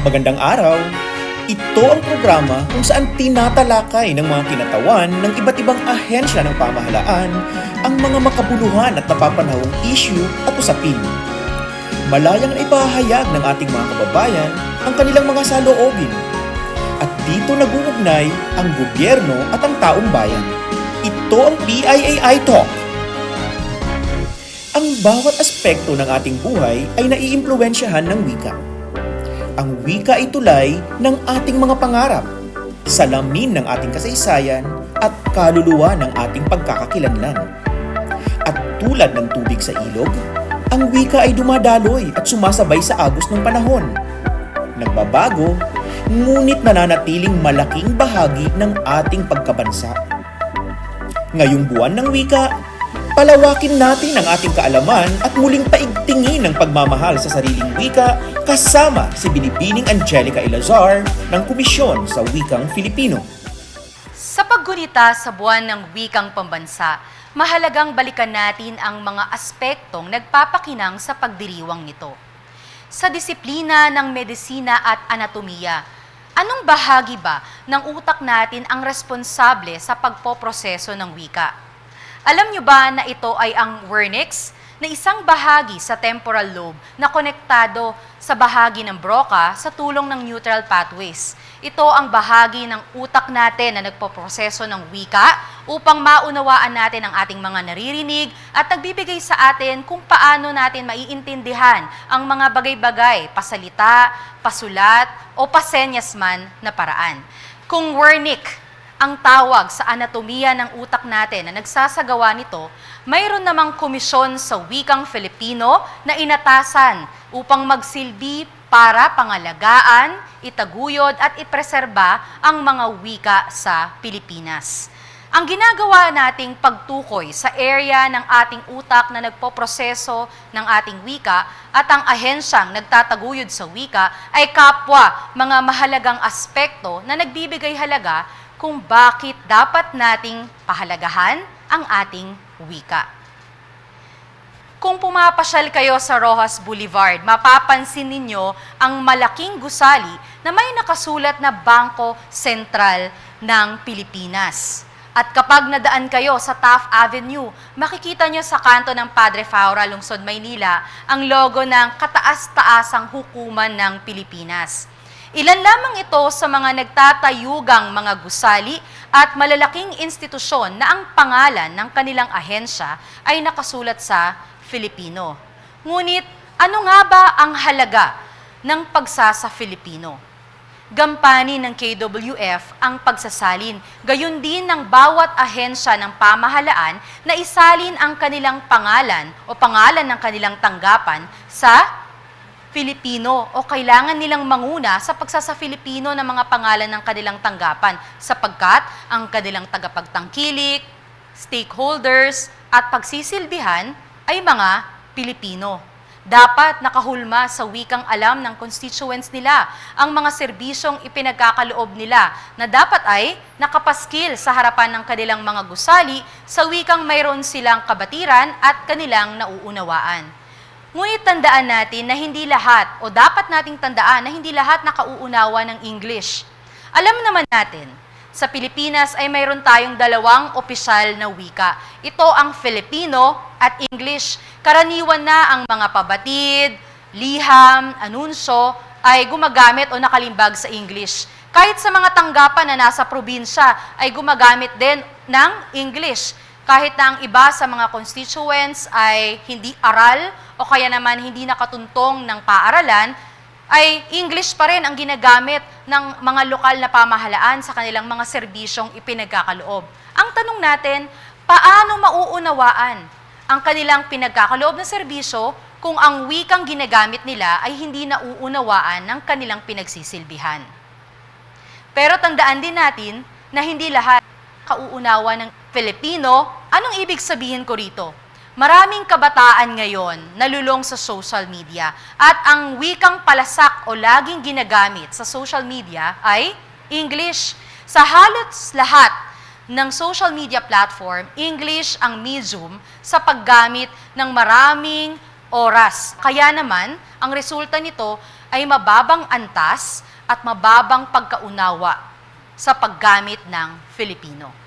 Magandang araw! Ito ang programa kung saan tinatalakay ng mga kinatawan ng iba't ibang ahensya ng pamahalaan ang mga makabuluhan at napapanahong issue at usapin. Malayang ipahayag ng ating mga kababayan ang kanilang mga saloobin. At dito naguugnay ang gobyerno at ang taong bayan. Ito ang PIAI Talk. Ang bawat aspekto ng ating buhay ay naiimpluwensyahan ng wika. Ang wika ay tulay ng ating mga pangarap, salamin ng ating kasaysayan at kaluluwa ng ating pagkakakilanlan. At tulad ng tubig sa ilog, ang wika ay dumadaloy at sumasabay sa agos ng panahon. Nagbabago, ngunit nananatiling malaking bahagi ng ating pagkabansa. Ngayong buwan ng wika, palawakin natin ang ating kaalaman at muling paigtingin ang pagmamahal sa sariling wika kasama si Binibining Angelica Ilazar ng Komisyon sa Wikang Filipino. Sa paggunita sa buwan ng wikang pambansa, mahalagang balikan natin ang mga aspektong nagpapakinang sa pagdiriwang nito. Sa disiplina ng medisina at anatomiya, anong bahagi ba ng utak natin ang responsable sa pagpoproseso ng wika? Alam nyo ba na ito ay ang vernix, na isang bahagi sa temporal lobe na konektado sa bahagi ng broca sa tulong ng neutral pathways. Ito ang bahagi ng utak natin na nagpoproseso ng wika upang maunawaan natin ang ating mga naririnig at nagbibigay sa atin kung paano natin maiintindihan ang mga bagay-bagay, pasalita, pasulat o pasenyas man na paraan. Kung wernic ang tawag sa anatomiya ng utak natin na nagsasagawa nito, mayroon namang komisyon sa wikang Filipino na inatasan upang magsilbi para pangalagaan, itaguyod at ipreserba ang mga wika sa Pilipinas. Ang ginagawa nating pagtukoy sa area ng ating utak na nagpoproseso ng ating wika at ang ahensyang nagtataguyod sa wika ay kapwa mga mahalagang aspekto na nagbibigay halaga kung bakit dapat nating pahalagahan ang ating wika. Kung pumapasyal kayo sa Rojas Boulevard, mapapansin ninyo ang malaking gusali na may nakasulat na Bangko Sentral ng Pilipinas. At kapag nadaan kayo sa Taft Avenue, makikita nyo sa kanto ng Padre Faura, Lungsod, Maynila, ang logo ng kataas-taasang hukuman ng Pilipinas. Ilan lamang ito sa mga nagtatayugang mga gusali at malalaking institusyon na ang pangalan ng kanilang ahensya ay nakasulat sa Filipino. Ngunit ano nga ba ang halaga ng pagsasa Filipino? Gampani ng KWF ang pagsasalin, gayon din ng bawat ahensya ng pamahalaan na isalin ang kanilang pangalan o pangalan ng kanilang tanggapan sa Filipino o kailangan nilang manguna sa pagsasa Filipino ng mga pangalan ng kanilang tanggapan sapagkat ang kanilang tagapagtangkilik, stakeholders at pagsisilbihan ay mga Pilipino. Dapat nakahulma sa wikang alam ng constituents nila ang mga serbisyong ipinagkakaloob nila na dapat ay nakapaskil sa harapan ng kanilang mga gusali sa wikang mayroon silang kabatiran at kanilang nauunawaan. Ngunit tandaan natin na hindi lahat o dapat nating tandaan na hindi lahat nakauunawa ng English. Alam naman natin, sa Pilipinas ay mayroon tayong dalawang opisyal na wika. Ito ang Filipino at English. Karaniwan na ang mga pabatid, liham, anunsyo ay gumagamit o nakalimbag sa English. Kahit sa mga tanggapan na nasa probinsya ay gumagamit din ng English kahit na ang iba sa mga constituents ay hindi aral o kaya naman hindi nakatuntong ng paaralan, ay English pa rin ang ginagamit ng mga lokal na pamahalaan sa kanilang mga serbisyong ipinagkakaloob. Ang tanong natin, paano mauunawaan ang kanilang pinagkakaloob na serbisyo kung ang wikang ginagamit nila ay hindi nauunawaan ng kanilang pinagsisilbihan? Pero tandaan din natin na hindi lahat kauunawa ng Filipino, anong ibig sabihin ko rito? Maraming kabataan ngayon nalulong sa social media at ang wikang palasak o laging ginagamit sa social media ay English. Sa halos lahat ng social media platform, English ang medium sa paggamit ng maraming oras. Kaya naman, ang resulta nito ay mababang antas at mababang pagkaunawa sa paggamit ng Filipino.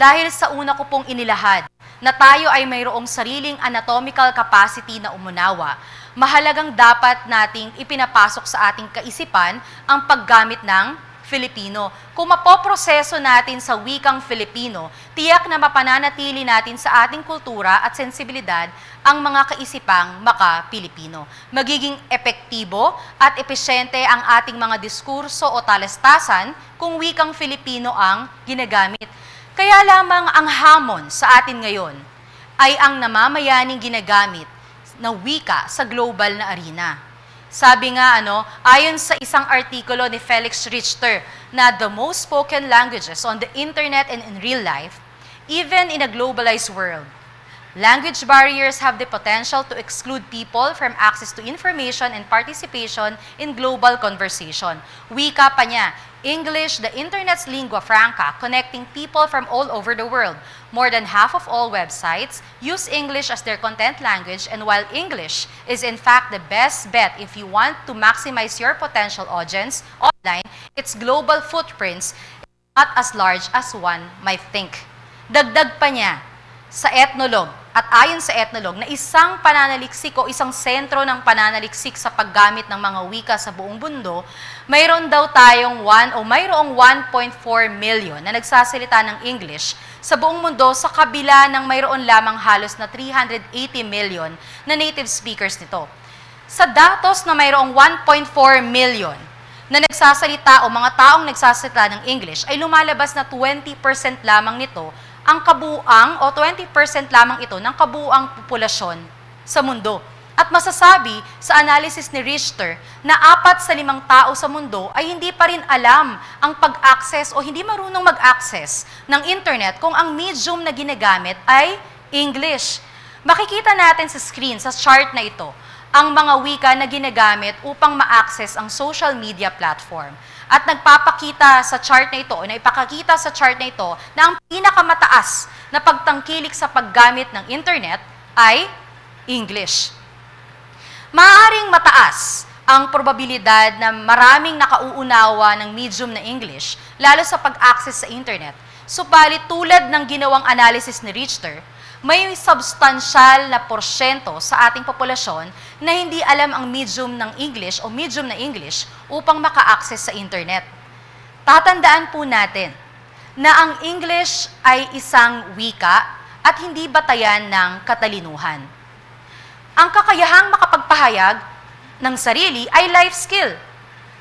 Dahil sa una ko pong inilahad na tayo ay mayroong sariling anatomical capacity na umunawa, mahalagang dapat nating ipinapasok sa ating kaisipan ang paggamit ng Filipino. Kung mapoproseso natin sa wikang Filipino, tiyak na mapananatili natin sa ating kultura at sensibilidad ang mga kaisipang maka-Pilipino. Magiging epektibo at epesyente ang ating mga diskurso o talastasan kung wikang Filipino ang ginagamit. Kaya lamang ang hamon sa atin ngayon ay ang namamayaning ginagamit na wika sa global na arena. Sabi nga ano, ayon sa isang artikulo ni Felix Richter na the most spoken languages on the internet and in real life, even in a globalized world, Language barriers have the potential to exclude people from access to information and participation in global conversation. Wika pa niya, English, the internet's lingua franca, connecting people from all over the world. More than half of all websites use English as their content language, and while English is in fact the best bet if you want to maximize your potential audience online, its global footprints not as large as one might think. Dagdag pa niya, sa etnolog at ayon sa etnolog na isang pananaliksik o isang sentro ng pananaliksik sa paggamit ng mga wika sa buong mundo, mayroon daw tayong 1 o mayroong 1.4 million na nagsasalita ng English sa buong mundo sa kabila ng mayroon lamang halos na 380 million na native speakers nito. Sa datos na mayroong 1.4 million na nagsasalita o mga taong nagsasalita ng English ay lumalabas na 20% lamang nito ang kabuang o 20% lamang ito ng kabuang populasyon sa mundo. At masasabi sa analysis ni Richter na apat sa limang tao sa mundo ay hindi pa rin alam ang pag-access o hindi marunong mag-access ng internet kung ang medium na ginagamit ay English. Makikita natin sa screen, sa chart na ito, ang mga wika na ginagamit upang ma-access ang social media platform. At nagpapakita sa chart na ito, o naipakakita sa chart na ito, na ang pinakamataas na pagtangkilik sa paggamit ng internet ay English. Maaring mataas ang probabilidad na maraming nakauunawa ng medium na English, lalo sa pag-access sa internet. Subalit tulad ng ginawang analysis ni Richter, may substansyal na porsyento sa ating populasyon na hindi alam ang medium ng English o medium na English upang maka-access sa internet. Tatandaan po natin na ang English ay isang wika at hindi batayan ng katalinuhan. Ang kakayahang makapagpahayag ng sarili ay life skill.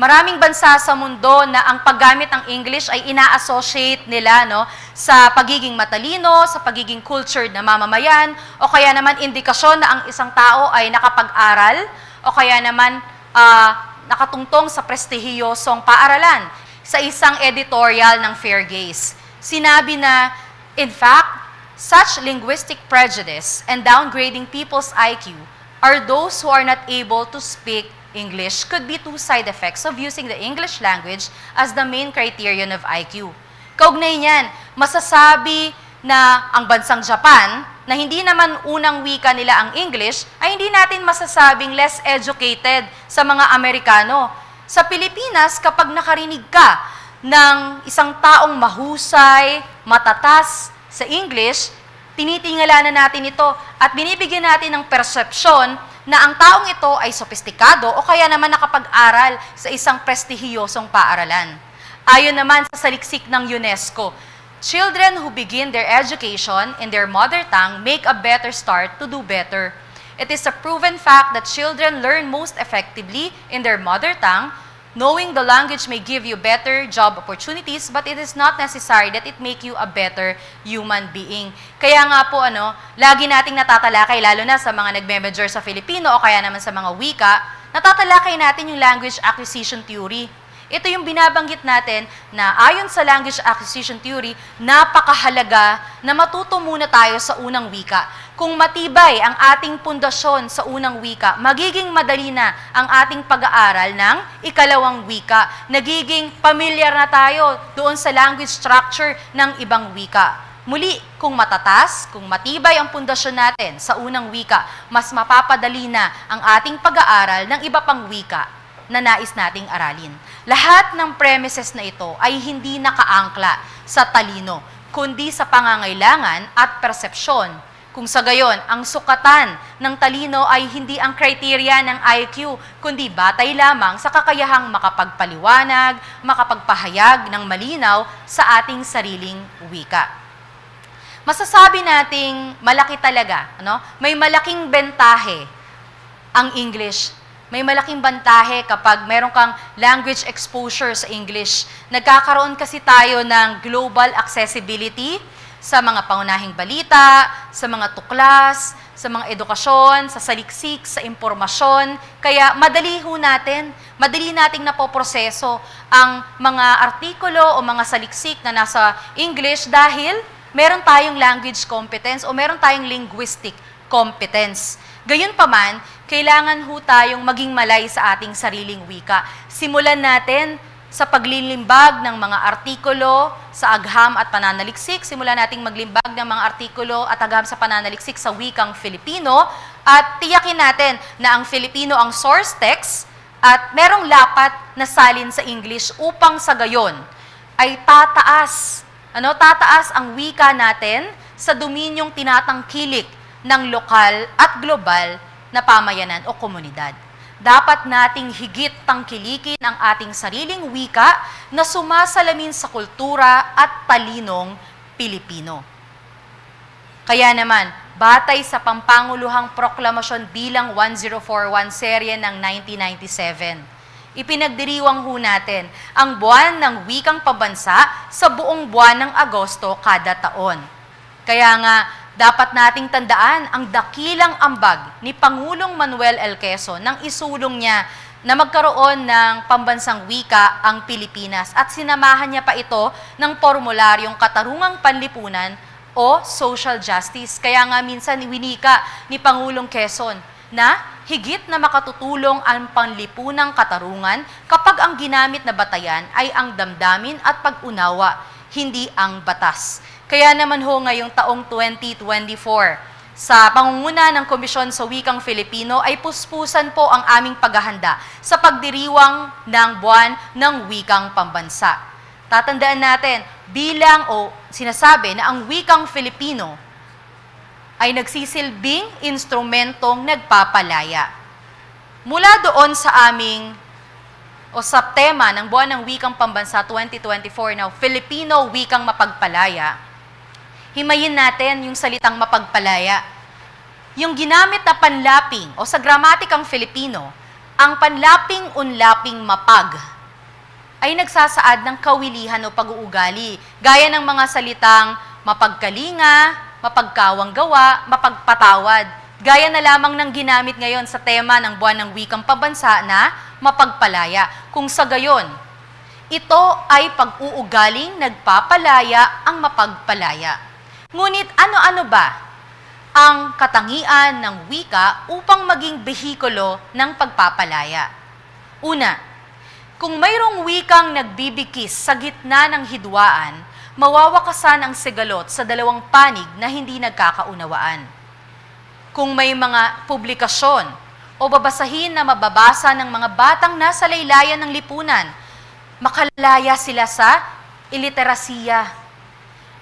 Maraming bansa sa mundo na ang paggamit ng English ay ina-associate nila no, sa pagiging matalino, sa pagiging cultured na mamamayan, o kaya naman indikasyon na ang isang tao ay nakapag-aral, o kaya naman ah, nakatungtong sa prestihiyosong paaralan. Sa isang editorial ng Fair Gaze, sinabi na, in fact, such linguistic prejudice and downgrading people's IQ are those who are not able to speak English could be two side effects of using the English language as the main criterion of IQ. Kaugnay niyan, masasabi na ang bansang Japan, na hindi naman unang wika nila ang English, ay hindi natin masasabing less educated sa mga Amerikano. Sa Pilipinas, kapag nakarinig ka ng isang taong mahusay, matatas sa English, tinitingala na natin ito at binibigyan natin ng persepsyon na ang taong ito ay sopistikado o kaya naman nakapag-aral sa isang prestihiyosong paaralan. Ayon naman sa saliksik ng UNESCO, children who begin their education in their mother tongue make a better start to do better. It is a proven fact that children learn most effectively in their mother tongue Knowing the language may give you better job opportunities, but it is not necessary that it make you a better human being. Kaya nga po, ano, lagi nating natatalakay, lalo na sa mga nagme-major sa Filipino o kaya naman sa mga wika, natatalakay natin yung language acquisition theory. Ito yung binabanggit natin na ayon sa language acquisition theory, napakahalaga na matuto muna tayo sa unang wika. Kung matibay ang ating pundasyon sa unang wika, magiging madali na ang ating pag-aaral ng ikalawang wika. Nagiging pamilyar na tayo doon sa language structure ng ibang wika. Muli, kung matatas, kung matibay ang pundasyon natin sa unang wika, mas mapapadali na ang ating pag-aaral ng iba pang wika na nais nating aralin. Lahat ng premises na ito ay hindi nakaangkla sa talino, kundi sa pangangailangan at persepsyon. Kung sa gayon, ang sukatan ng talino ay hindi ang kriteria ng IQ, kundi batay lamang sa kakayahang makapagpaliwanag, makapagpahayag ng malinaw sa ating sariling wika masasabi nating malaki talaga, ano? May malaking bentahe ang English. May malaking bantahe kapag meron kang language exposure sa English. Nagkakaroon kasi tayo ng global accessibility sa mga pangunahing balita, sa mga tuklas, sa mga edukasyon, sa saliksik, sa impormasyon. Kaya madali ho natin, madali nating napoproseso ang mga artikulo o mga saliksik na nasa English dahil meron tayong language competence o meron tayong linguistic competence. Gayunpaman, kailangan ho tayong maging malay sa ating sariling wika. Simulan natin sa paglilimbag ng mga artikulo sa agham at pananaliksik. Simulan nating maglimbag ng mga artikulo at agham sa pananaliksik sa wikang Filipino at tiyakin natin na ang Filipino ang source text at merong lapat na salin sa English upang sa gayon ay tataas ano, tataas ang wika natin sa dominyong tinatangkilik ng lokal at global na pamayanan o komunidad. Dapat nating higit tangkilikin ang ating sariling wika na sumasalamin sa kultura at talinong Pilipino. Kaya naman, batay sa Pampanguluhang Proklamasyon bilang 1041 serye ng 1997, ipinagdiriwang ho natin ang buwan ng wikang pabansa sa buong buwan ng Agosto kada taon. Kaya nga, dapat nating tandaan ang dakilang ambag ni Pangulong Manuel L. Quezon nang isulong niya na magkaroon ng pambansang wika ang Pilipinas at sinamahan niya pa ito ng formularyong katarungang panlipunan o social justice. Kaya nga minsan winika ni Pangulong Quezon na higit na makatutulong ang panlipunang katarungan kapag ang ginamit na batayan ay ang damdamin at pag-unawa, hindi ang batas. Kaya naman ho ngayong taong 2024, sa pangunguna ng Komisyon sa Wikang Filipino ay puspusan po ang aming paghahanda sa pagdiriwang ng buwan ng wikang pambansa. Tatandaan natin, bilang o sinasabi na ang wikang Filipino ay nagsisilbing instrumentong nagpapalaya. Mula doon sa aming o sa tema ng Buwan ng Wikang Pambansa 2024 na Filipino Wikang Mapagpalaya, himayin natin yung salitang mapagpalaya. Yung ginamit na panlaping o sa gramatikang Filipino, ang panlaping unlaping mapag ay nagsasaad ng kawilihan o pag-uugali, gaya ng mga salitang mapagkalinga, mapagkawang gawa, mapagpatawad. Gaya na lamang ng ginamit ngayon sa tema ng Buwan ng Wikang Pabansa na mapagpalaya. Kung sa gayon, ito ay pag-uugaling nagpapalaya ang mapagpalaya. Ngunit ano-ano ba ang katangian ng wika upang maging behikulo ng pagpapalaya? Una, kung mayroong wikang nagbibikis sa gitna ng hidwaan, mawawakasan ang sigalot sa dalawang panig na hindi nagkakaunawaan. Kung may mga publikasyon o babasahin na mababasa ng mga batang nasa laylayan ng lipunan, makalaya sila sa iliterasiya.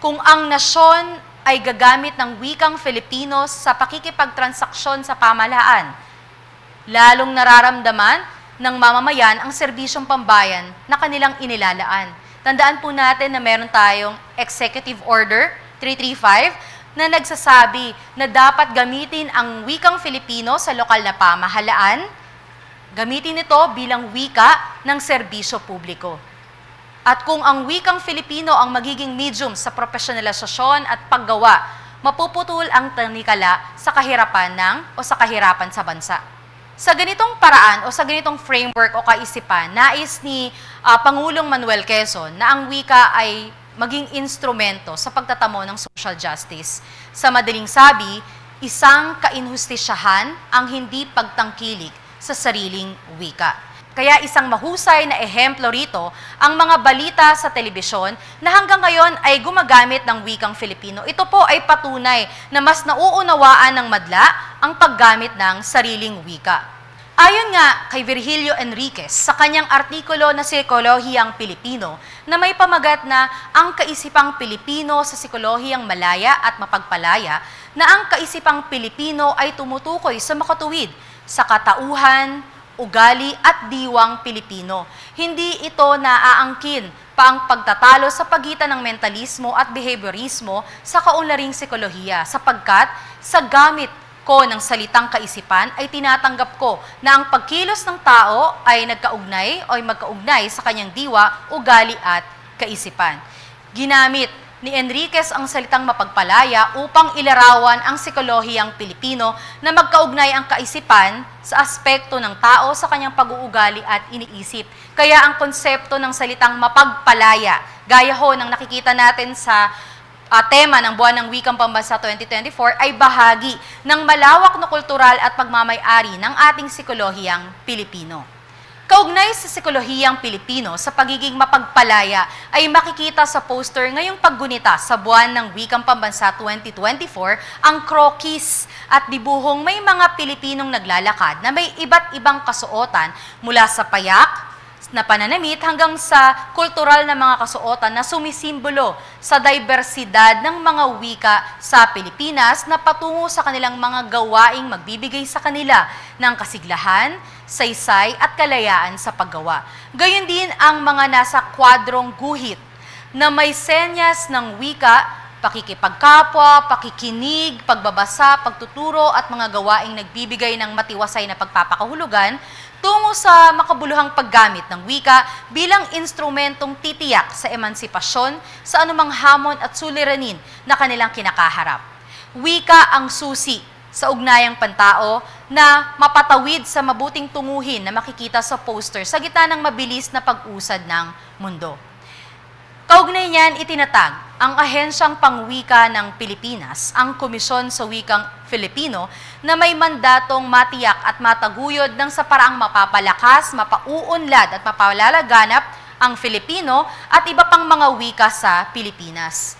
Kung ang nasyon ay gagamit ng wikang Filipino sa pakikipagtransaksyon sa pamahalaan, lalong nararamdaman ng mamamayan ang serbisyong pambayan na kanilang inilalaan. Tandaan po natin na meron tayong Executive Order 335 na nagsasabi na dapat gamitin ang wikang Filipino sa lokal na pamahalaan, gamitin ito bilang wika ng serbisyo publiko. At kung ang wikang Filipino ang magiging medium sa profesionalisasyon at paggawa, mapuputol ang tanikala sa kahirapan ng o sa kahirapan sa bansa. Sa ganitong paraan o sa ganitong framework o kaisipan, nais ni ah, Pangulong Manuel Quezon na ang wika ay maging instrumento sa pagtatamo ng social justice. Sa madaling sabi, isang kainhustisyahan ang hindi pagtangkilik sa sariling wika. Kaya isang mahusay na ehemplo rito ang mga balita sa telebisyon na hanggang ngayon ay gumagamit ng wikang Filipino. Ito po ay patunay na mas nauunawaan ng madla ang paggamit ng sariling wika. Ayon nga kay Virgilio Enriquez sa kanyang artikulo na Psikolohiyang Pilipino na may pamagat na ang kaisipang Pilipino sa Psikolohiyang Malaya at Mapagpalaya na ang kaisipang Pilipino ay tumutukoy sa makatuwid sa katauhan, ugali at diwang Pilipino. Hindi ito naaangkin pa ang pagtatalo sa pagitan ng mentalismo at behaviorismo sa kaunlaring psikolohiya sapagkat sa gamit ko ng salitang kaisipan ay tinatanggap ko na ang pagkilos ng tao ay nagkaugnay o ay magkaugnay sa kanyang diwa, ugali at kaisipan. Ginamit ni Enriquez ang salitang mapagpalaya upang ilarawan ang psikolohiyang Pilipino na magkaugnay ang kaisipan sa aspekto ng tao sa kanyang pag-uugali at iniisip. Kaya ang konsepto ng salitang mapagpalaya, gaya ho ng nakikita natin sa ah, tema ng Buwan ng Wikang Pambansa 2024 ay bahagi ng malawak na kultural at pagmamayari ng ating psikolohiyang Pilipino. Kaugnay sa psikolohiyang Pilipino sa pagiging mapagpalaya ay makikita sa poster ngayong paggunita sa buwan ng Wikang Pambansa 2024 ang krokis at dibuhong may mga Pilipinong naglalakad na may iba't ibang kasuotan mula sa payak, na pananamit hanggang sa kultural na mga kasuotan na sumisimbolo sa diversidad ng mga wika sa Pilipinas na patungo sa kanilang mga gawaing magbibigay sa kanila ng kasiglahan, saysay at kalayaan sa paggawa. Gayon din ang mga nasa kwadrong guhit na may senyas ng wika, pakikipagkapwa, pakikinig, pagbabasa, pagtuturo at mga gawaing nagbibigay ng matiwasay na pagpapakahulugan tungo sa makabuluhang paggamit ng wika bilang instrumentong titiyak sa emansipasyon sa anumang hamon at suliranin na kanilang kinakaharap. Wika ang susi sa ugnayang pantao na mapatawid sa mabuting tunguhin na makikita sa poster sa gitna ng mabilis na pag-usad ng mundo. Kaugnay niyan, itinatag ang Ahensyang Pangwika ng Pilipinas, ang Komisyon sa Wikang Filipino, na may mandatong matiyak at mataguyod ng sa paraang mapapalakas, mapauunlad at mapalalaganap ang Filipino at iba pang mga wika sa Pilipinas.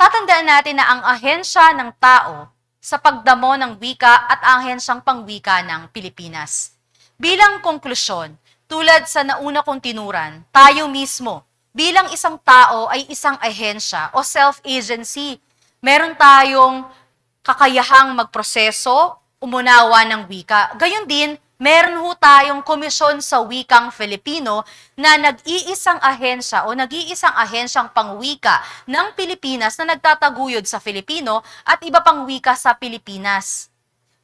Tatandaan natin na ang ahensya ng tao sa pagdamo ng wika at ang ahensyang pangwika ng Pilipinas. Bilang konklusyon, tulad sa nauna kong tinuran, tayo mismo bilang isang tao ay isang ahensya o self-agency. Meron tayong kakayahang magproseso, umunawa ng wika. Gayon din, meron ho tayong komisyon sa wikang Filipino na nag-iisang ahensya o nag-iisang ahensyang pangwika ng Pilipinas na nagtataguyod sa Filipino at iba pang wika sa Pilipinas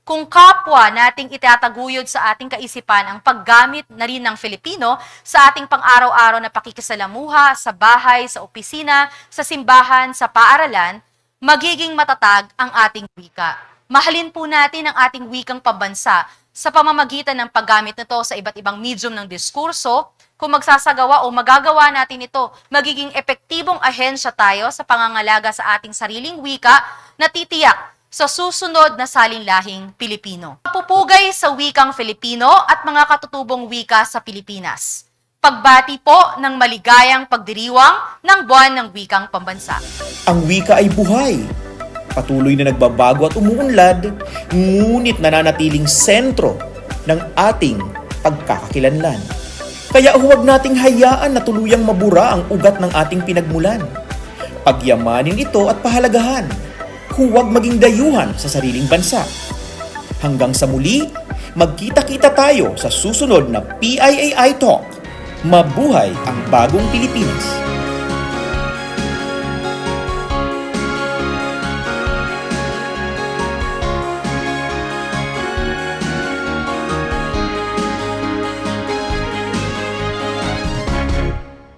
kung kapwa nating itataguyod sa ating kaisipan ang paggamit na rin ng Filipino sa ating pang-araw-araw na pakikisalamuha, sa bahay, sa opisina, sa simbahan, sa paaralan, magiging matatag ang ating wika. Mahalin po natin ang ating wikang pambansa sa pamamagitan ng paggamit nito sa iba't ibang medium ng diskurso, kung magsasagawa o magagawa natin ito, magiging epektibong ahensya tayo sa pangangalaga sa ating sariling wika na titiyak sa susunod na salinlahing Pilipino. Pupugay sa wikang Filipino at mga katutubong wika sa Pilipinas. Pagbati po ng maligayang pagdiriwang ng buwan ng wikang pambansa. Ang wika ay buhay. Patuloy na nagbabago at umuunlad, ngunit nananatiling sentro ng ating pagkakakilanlan. Kaya huwag nating hayaan na tuluyang mabura ang ugat ng ating pinagmulan. Pagyamanin ito at pahalagahan. Huwag maging dayuhan sa sariling bansa. Hanggang sa muli, magkita-kita tayo sa susunod na PIAI Talk. Mabuhay ang bagong Pilipinas!